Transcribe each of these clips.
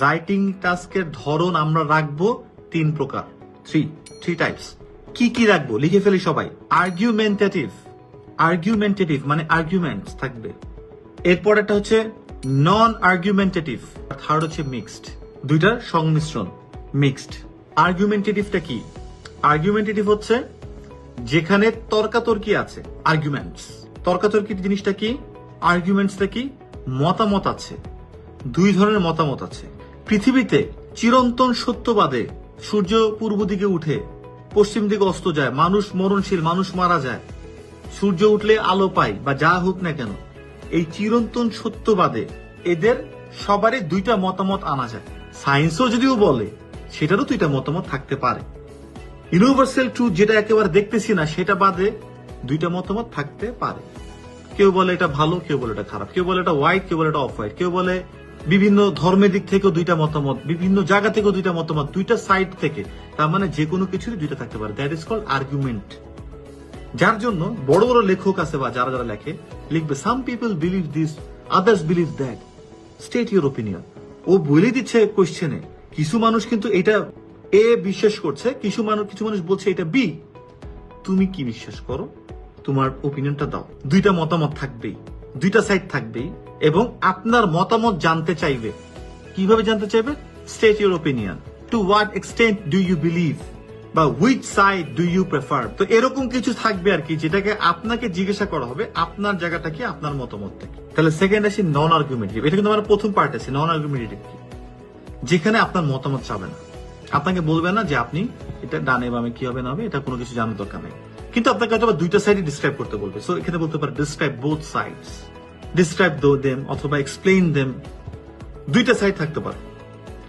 Writing টাস্কের ধরন আমরা রাখব তিন প্রকার। থ্রি থ্রি টাইপস কি কি রাখব? লিখে ফেলি সবাই। আর্গুমেন্টেটিভ আর্গুমেন্টেটিভ মানে আর্গুমেন্টস থাকবে। এরপর একটা হচ্ছে নন আর্গুমেন্টেটিভ থার্ড হচ্ছে মিক্সড দুইটার সংমিশ্রণ। মিক্সড আর্গুমেন্টেটিভটা কি? আর্গুমেন্টেটিভ হচ্ছে যেখানে তর্কাতর্কি আছে। আর্গুমেন্টস তর্কাতর্কি জিনিসটা কি? আর্গুমেন্টসটা কি? মতামত আছে। দুই ধরনের মতামত আছে। পৃথিবীতে চিরন্তন সত্যবাদে সূর্য পূর্ব দিকে উঠে, পশ্চিম দিকে অস্ত যায়, মানুষ মরণশীল, মানুষ মারা যায়। সূর্য উঠলে আলো পায় বা যা হোক না কেন, এই চিরন্তন সত্যবাদে এদের সবারই দুইটা মতামত আনা যায়। সায়েন্সও যদিও বলে, সেটারও দুইটা মতামত থাকতে পারে। ইউনিভার্সাল ট্রুথ যেটা একেবারে দেখতেছি না, সেটা বাদে দুইটা মতামত থাকতে পারে। কেউ বলে এটা ভালো, কেউ বলে এটা খারাপ, কেউ বলে এটা হোয়াইট কেউ বলে এটা অফ হোয়াইট কেউ বলে বিভিন্ন ধর্মের দিক থেকেও দুইটা মতামত, বিভিন্ন জায়গা থেকেও দুইটা মতামত, দুইটা সাইড থেকে। তার মানে যে কোনো কিছুরই দুইটা থাকতে পারে। দ্যাট ইজ কল আর্গুমেন্ট যার জন্য বড় বড় লেখক আছে বা যারা যারা লেখে, লিখবে some people believe this others believe that state your opinion ও বলে দিচ্ছে কোশ্চেনে কিছু মানুষ কিন্তু এটা এ বিশ্বাস করছে, কিছু মানুষ কিছু মানুষ বলছে এটা বি তুমি কি বিশ্বাস করো? তোমার ওপিনিয়নটা দাও। দুইটা মতামত থাকবেই। দুইটা সাইড থাকবেই। এবং আপনার মতামত জানতে চাইবে। কীভাবে জানতে চাইবে? State your opinion to what extent do you believe বা which side do you prefer তো এরকম কিছু থাকবে আর কি, যেটাকে আপনাকে জিজ্ঞাসা করা হবে আপনার জায়গাটা কি, আপনার মতামত কি। তাহলে সেকেন্ড আসি নন আর্গুমেন্টেটিভ এটা কিন্তু আমার প্রথম পার্ট আছে নন আর্গুমেন্টেটিভ কি? যেখানে আপনার মতামত চাবে না। আপনাকে বলবে না যে আপনি এটা ডানে বামে কি হবে না হবে, এটা কোনো কিছু জানার দরকার নেই। কিন্তু আপনাকে হয়তো দুইটা সাইডই ডিসক্রাইব করতে বলবে। সো এখানে বলতে পারে describe both sides describe though them অথবা এক্সপ্লেইন দেম দুইটা সাইড থাকতে পারে।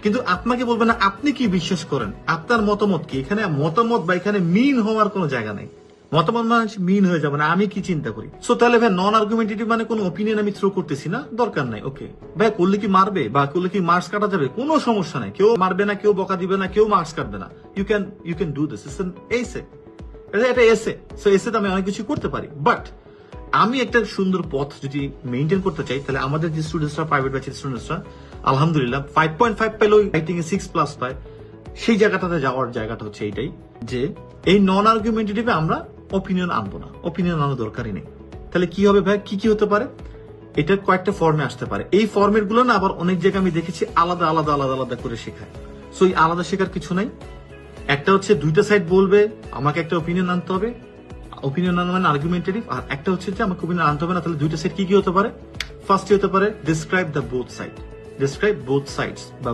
কিন্তু আপনাকে বলবে না, আপনি কি বিশ্বাস করেন? আপনার মতামত কি? এখানে মতামত বা এখানে মিন হওয়ার কোনো জায়গা নেই। মতামত মানে মিন হয়ে যাবে না, আমি কি চিন্তা করি? সো তাহলে ভাই নন আর্গুমেন্টেটিভ মানে কোনো ওপিনিয়ন আমি থ্রো করতেছি না, দরকার নাই ওকে ভাই, করলে কি মারবে বা করলে কি মার্কস কাটা যাবে? কোনো সমস্যা নাই, কেউ মারবে না, কেউ বকা দিবে না, কেউ মার্কস কাটবে না। You can you can do this essay এটা এসে সো এসে আমি অনেক কিছু করতে পারি বাট আমি একটা সুন্দর পথ যদি মেনটেন করতে চাই, তাহলে আমাদের যে স্টুডেন্টসরা প্রাইভেট ব্যাচের স্টুডেন্টসরা আলহামদুলিল্লাহ ফাইভ পয়েন্ট ফাইভ পেলেও রাইটিং এ সিক্স প্লাস পায়। সেই জায়গাটাতে যাওয়ার জায়গাটা হচ্ছে এইটাই, যে এই নন আর্গুমেন্টেটিভে আমরা ওপিনিয়ন আনব না। ওপিনিয়ন আনার দরকারই নেই। তাহলে কি হবে ভাই? কি কি হতে পারে? এটা কয়েকটা ফর্মে আসতে পারে। এই ফর্মেটগুলো না আবার অনেক জায়গায় আমি দেখেছি আলাদা আলাদা আলাদা আলাদা করে শেখায়। সো এই আলাদা শেখার কিছু নাই। একটা হচ্ছে দুইটা সাইড বলবে, আমাকে একটা ওপিনিয়ন আনতে হবে। ওপিনিয়ন মানে আর্গুমেন্টেটিভ আর একটা হচ্ছে যে আমাকে ওপিনিয়ন আনতে হবে না, তাহলে দুইটা সেট কি কি হতে পারে? ফার্স্ট হতে পারে describe the both side describe both sides বা